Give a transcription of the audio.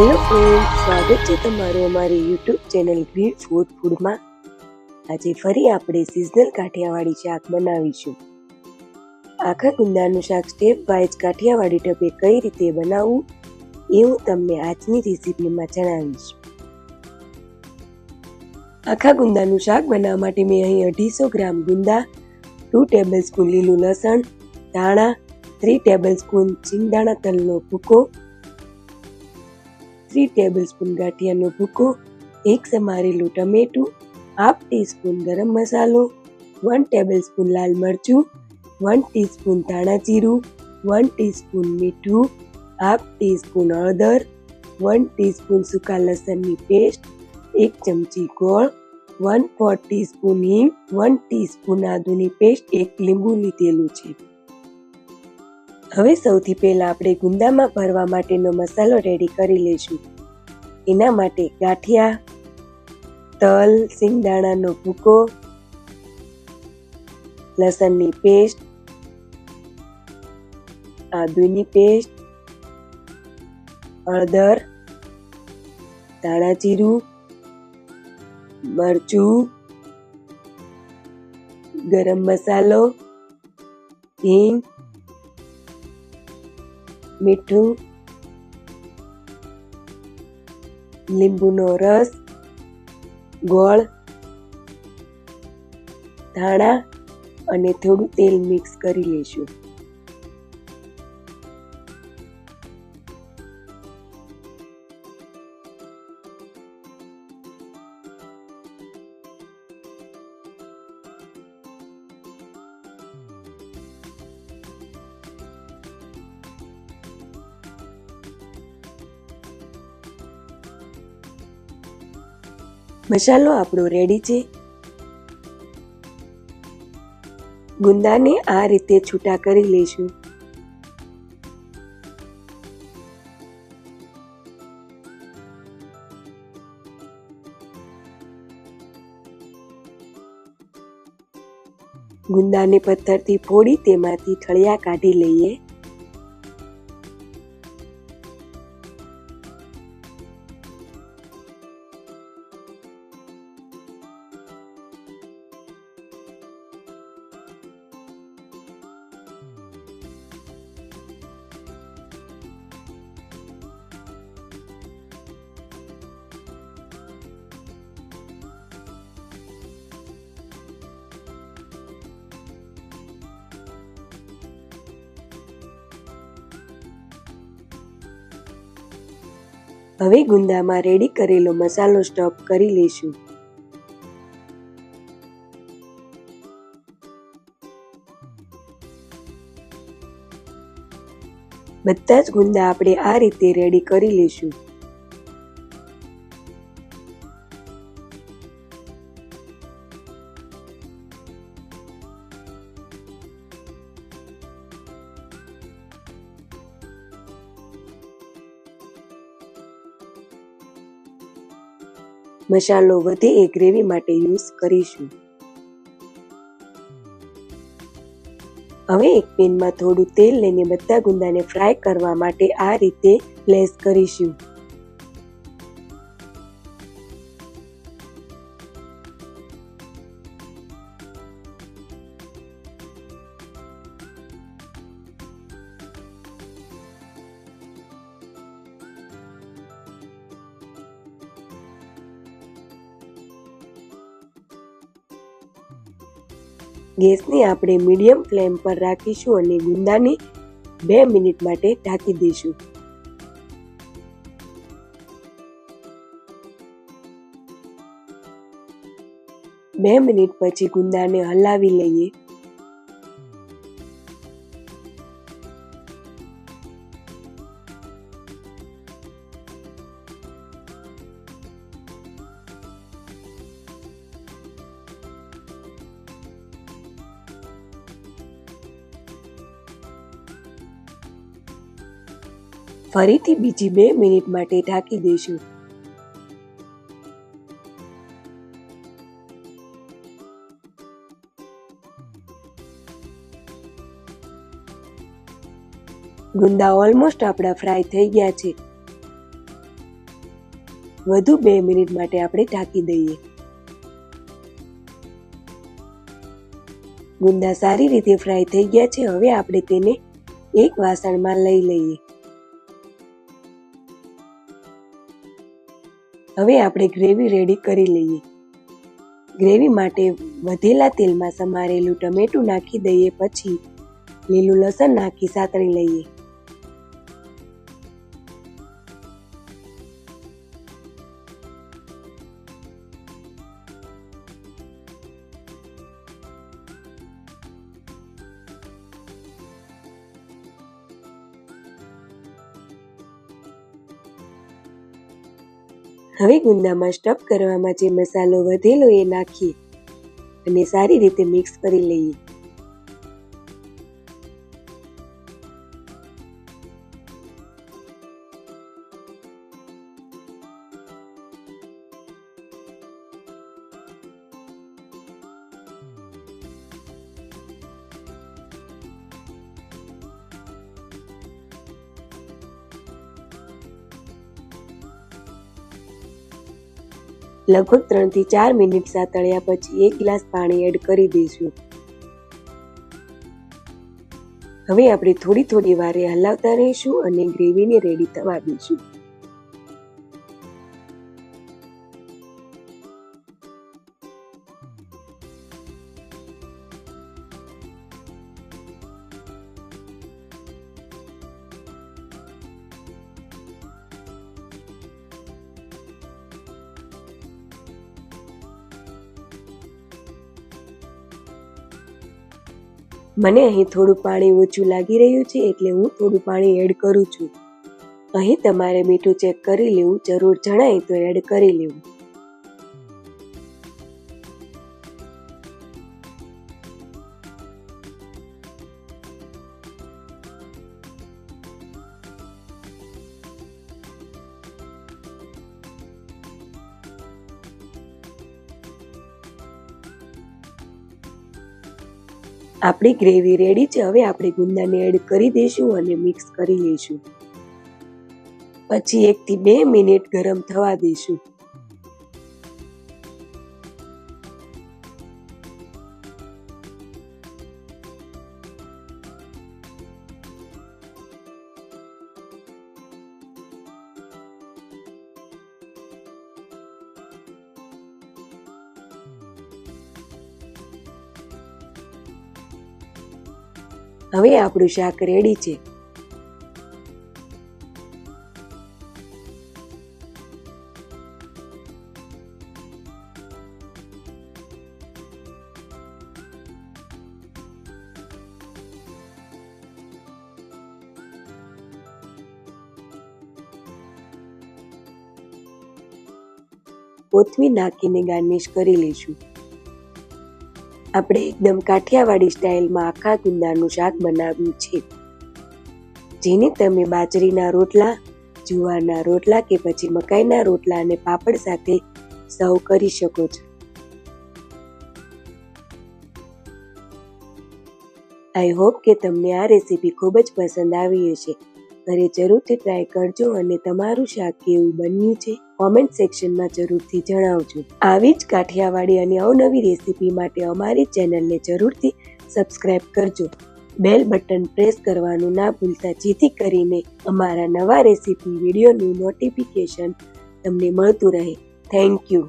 Hello સ્વાગત છે તમારું અમારી યુટ્યુબ ચેનલ ગ્રીડ ફૂડ ફૂડમાં આજે ફરી આપણે સિઝનલ કાઠિયાવાડી શાક બનાવીશું. આખા ગુંદાનું શાક સ્ટેપ વાઇઝ કાઠિયાવાડી ટપે કઈ રીતે બનાવવું, એ હું તમને આજની રેસીપીમાં જણાવીશ. આખા ગુંદાનું શાક બનાવવા માટે મેં અહીં અઢીસો ગ્રામ ગુંદા ટુ ટેબલ સ્પૂન લીલું લસણ, ધાણા થ્રી ટેબલ સ્પૂન સિંગદાણા તલનો ભૂકો થ્રી ટેબલ સ્પૂન ગાંઠિયાનો ભૂકો, એક સમારેલું ટમેટું હાફ ટીસ્પૂન ગરમ મસાલો વન ટેબલ સ્પૂન લાલ મરચું વન ટીસ્પૂન ધાણા જીરું વન ટીસ્પૂન મીઠું હાફ ટીસ્પૂન હળદર વન ટીસ્પૂન સૂકા લસણની પેસ્ટ એક ચમચી ગોળ વન ફોર ટીસ્પૂન હિંગ વન ટીસ્પૂન આદુની પેસ્ટ એક લીંબુ લીધેલું છે. હવે સૌથી પહેલા આપણે ગુંદામાં ભરવા માટેનો મસાલો રેડી કરી લઈશું. એના માટે ગાંઠિયા, તલ, સિંગદાણાનો ભૂકો, લસણની પેસ્ટ, આદુની પેસ્ટ, હળદર ધાણા જીરું મરચું, ગરમ મસાલો, હિંગ મીઠું લીંબુનો રસ ગોળ ધાણા અને થોડું તેલ મિક્સ કરી લઈશું. મસાલો આપણો રેડી છે. ગુંદાને આ રીતે છૂટા કરી લઈશું. ગુંદાને પથ્થરથી ફોડી તેમાંથી ઠળિયા કાઢી લઈએ. હવે ગુંદામાં રેડી કરેલો મસાલો સ્ટફ કરી લઈશું. બધા જ ગુંદા આપણે આ રીતે રેડી કરી લઈશું. મસાલો વધે એ ગ્રેવી માટે યુઝ કરીશું. હવે એક પેનમાં થોડું તેલ લઈને બધા ગુંદાને ફ્રાય કરવા માટે આ રીતે પ્લેસ કરીશું. ગેસને આપણે મીડિયમ ફ્લેમ પર રાખીશું અને ગુંદાને બે મિનિટ માટે ઢાંકી દઈશું. બે મિનિટ પછી ગુંદાને હલાવી લઈએ. ફરીથી બીજી બે મિનિટ માટે ઢાંકી દઈશું. ગુંદા ઓલમોસ્ટ આપણા ફ્રાય થઈ ગયા છે. વધુ બે મિનિટ માટે આપણે ઢાંકી દઈએ. ગુંદા સારી રીતે ફ્રાય થઈ ગયા છે, હવે આપણે તેને એક વાસણમાં લઈ લઈએ. હવે આપણે ગ્રેવી રેડી કરી લઈએ. ગ્રેવી માટે વધેલા તેલમાં સમારેલું ટમેટું નાખી દઈએ, પછી લીલું લસણ નાખી સાતળી લઈએ. હવે ગુંદામાં સ્ટફ કરવામાં જે મસાલો વધેલો એ નાખીએ અને સારી રીતે મિક્સ કરી લઈએ. લગભગ ત્રણથી ચાર મિનિટ સાતળ્યા પછી એક ગ્લાસ પાણી એડ કરી દઈશું. હવે આપણે થોડી થોડી વારે હલાવતા રહીશું અને ગ્રેવીને રેડી થવા દઈશું. મને અહીં થોડું પાણી ઓછું લાગી રહ્યું છે એટલે હું થોડું પાણી એડ કરું છું. અહીં તમારે મીઠું ચેક કરી લેવું, જરૂર જણાય તો એડ કરી લેવું. આપણી ગ્રેવી રેડી છે, હવે આપણે ગુંદાને એડ કરી દઈશું અને મિક્સ કરી લઈશું. પછી એકથી બે મિનિટ ગરમ થવા દઈશું. હવે આપણું શાક રેડી છે. કોથમીર નાખીને ગાર્નિશ કરી લઈશું. આપણે એકદમ કાઠિયાવાડી સ્ટાઇલમાં આખા ગુંદાનું શાક બનાવ્યું છે. જેને તમે બાજરીના રોટલા, જુવારના રોટલા કે પછી મકાઈના રોટલા અને પાપડ સાથે સર્વ કરી શકો છો. આઈ હોપ કે તમને આ રેસીપી ખૂબ જ પસંદ આવી હશે. ઘરે જરૂરથી ટ્રાય કરજો અને તમારું શાક કેવું બન્યું છે? કોમેન્ટ સેક્શનમાં જરૂરથી જણાવજો. આવી જ કાઠિયાવાડી અને અવનવી રેસીપી માટે અમારી ચેનલને જરૂરથી સબસ્ક્રાઇબ કરજો. બેલ બટન પ્રેસ કરવાનું ના ભૂલતા, જેથી કરીને અમારા નવા રેસીપી વિડીયોનું નોટિફિકેશન તમને મળતું રહે. Thank you